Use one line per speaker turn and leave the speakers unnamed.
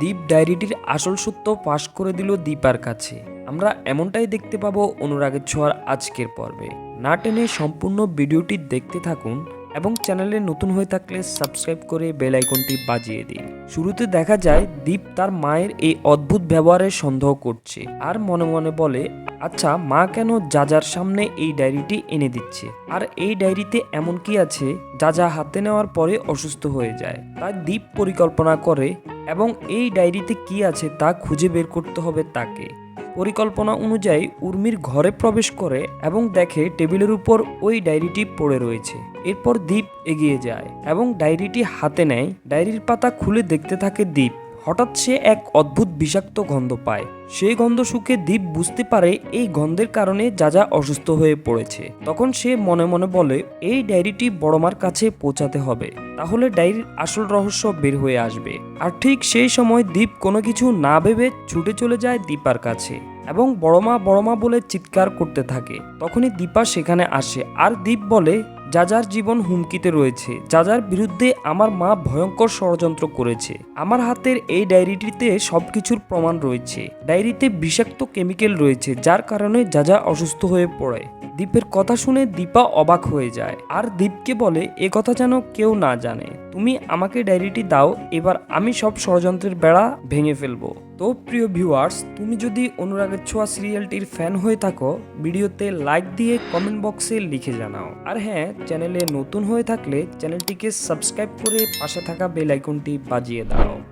দীপ ডায়েরিটির আসল সত্য পাশ করে দিল দীপার কাছে। আমরা এমনটাই দেখতে পাবো অনুরাগের ছোঁয়ার আজকের পর্বে। না টেনে সম্পূর্ণ ভিডিওটি দেখতে থাকুন এবং চ্যানেলে নতুন হয়ে থাকলে সাবস্ক্রাইব করে বেল আইকনটি বাজিয়ে দিন। শুরুতে দেখা যায়, দীপ তার মায়ের এই অদ্ভুত ব্যবহারের সন্দেহ করছে আর মনে মনে বলে আচ্ছা মা কেন যাজার সামনে এই ডায়েরিটি এনে দিচ্ছে? আর এই ডায়েরিতে এমন কি আছে যা যা হাতে নেওয়ার পরে অসুস্থ হয়ে যায়? তাই দীপ পরিকল্পনা করে এবং এই ডায়েরিতে কি আছে তা খুঁজে বের করতে হবে তাকে। পরিকল্পনা অনুযায়ী উর্মির ঘরে প্রবেশ করে এবং দেখে টেবিলের উপর ওই ডায়েরিটি পড়ে রয়েছে। এরপর দ্বীপ এগিয়ে যায় এবং ডায়েরিটি হাতে নেয়। ডায়েরির পাতা খুলে দেখতে থাকে দীপ। হঠাৎ সে এক অদ্ভুত বিষাক্ত গন্ধ পায়। সেই গন্ধ শুকে দীপ বুঝতে পারে এই গন্ধের কারণে যা যা অসুস্থ হয়ে পড়েছে। তখন সে মনে মনে বলে, এই ডায়েরিটি বড়মার কাছে পৌঁছাতে হবে। তাহলে ডায়েরির আসল রহস্য বের হয়ে আসবে। আর ঠিক সেই সময় দীপ কোনো কিছু না ভেবে ছুটে চলে যায় দীপার কাছে এবং বড়মা বড়মা বলে চিৎকার করতে থাকে। তখনই দীপা সেখানে আসে। আর দীপ বলে যাজার জীবন হুমকিতে রয়েছে, যা যার বিরুদ্ধে আমার মা ভয়ঙ্কর ষড়যন্ত্র করেছে। আমার হাতের এই ডায়েরিটিতে সব কিছুর প্রমাণ রয়েছে। ডায়েরিতে বিষাক্ত কেমিক্যাল রয়েছে, যার কারণে যা যা অসুস্থ হয়ে পড়ে। দীপের কথা শুনে দীপা অবাক হয়ে যায়। আর দীপকে বলে, এ কথা যেন কেউ না জানে। তুমি আমাকে ডায়েরিটি দাও, এবার আমি সব ষড়যন্ত্রের বেড়া ভেঙে ফেলব। তো প্রিয় ভিউয়ার্স, তুমি যদি অনুরাগের ছোঁয়া সিরিয়ালটির ফ্যান হয়ে থাকো, ভিডিওতে লাইক দিয়ে কমেন্ট বক্সে লিখে জানাও। আর হ্যাঁ চ্যানেলে নতুন হয়ে থাকলে চ্যানেলটিকে সাবস্ক্রাইব করে পাশে থাকা বেল আইকনটি বাজিয়ে দাও।